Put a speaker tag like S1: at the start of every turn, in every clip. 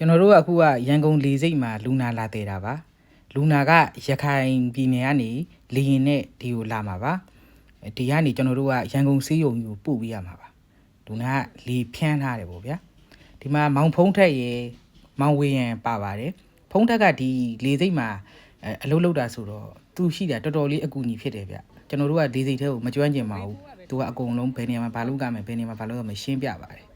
S1: ကျွန်တော်တို့ကအခုကရန်ကုန်လေစိတ်မှာလူနာလာသေးတာပါလူနာကရခိုင်ပြည်နယ်ကနေလေရင်နဲ့ဒီကိုလာမှာပါဒီကနေကျွန်တော်တို့ကရန်ကုန်စီးရုံကြီးကိုပို့ပေးရမှာပါလူနာကလေဖြန်းထားတယ်ပေါ့ဗျာဒီမှာမောင်ဖုံးထက်ရေမောင်ဝေရန်ပါပါတယ်ဖုံးထက်ကဒီလေစိတ်မှာအဲအလုပ်လုပ်တာဆိုတော့သူရှိတာတော်တော်လေးအကူအညီဖြစ်တယ်ဗျကျွန်တော်တို့ကလေစိတ်ထဲကိုမကျွမ်းကျင်ပါဘူးသူကအကုန်လုံးဘယ်နေရာမှာဘာလုပ်ကြမယ်ဘယ်နေရာမှာဘာလုပ်ရမယ်ရှင်းပြပါတယ်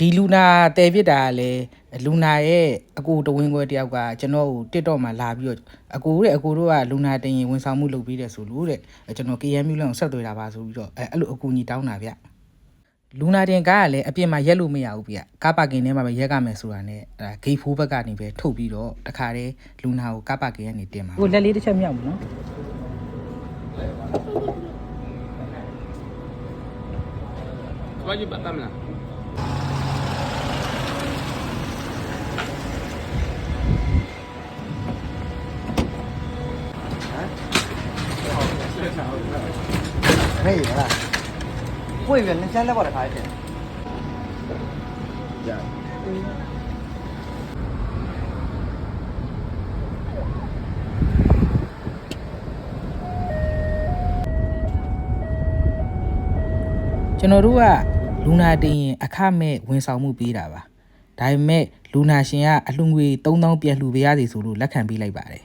S1: ဒီလူနာတဲပြစ်တာကလည်းလူနာရဲ့အကူတဝင်းခွဲတယောက်ကကျွန်တော်ကိုတစ်တော့မှလာပြီးတော့အကူတဲ့အကူတို့ကလူနာတင်ရင်ဝန်ဆောင်မှုလုပ်ပြီးတယ်ဆိုလို့တဲ့ကျွန်တော် KM မြို့လမ်းကိုဆက်သွယ်တာပါဆိုပြီးတော့အဲအဲ့လိုအကူကြီးတောင်းတာဗျလူနာတင်ကားကလည်းအပြင်မှာရက်လို့မရဘူးဗျကားပါကင်ထဲမှာပဲရက်ကမယ်ဆိုတာနဲ့အဲဂိတ်ဖိုးဘက်ကနေပဲထုတ်ပြီးတော့တခါတည်းလူနာကိုကားပါကင်ကနေတင်ပါဟိုလက်လေးတစ်ချက်မြောက်ဘူးနော်
S2: Wajib Pak Tam lah.
S3: 可以了。会员你现在把它开起来。
S1: ကျွန်တော်တို့ကလူနာတင်ရင်အခမဲ့ဝန်ဆောင်မှုပေးတာပါဒါပေမဲ့လူနာရှင်ကအလှငွေ3000ပြန်လှူပေးရစီဆိုလို့လက်ခံပေးလိုက်ပါတယ်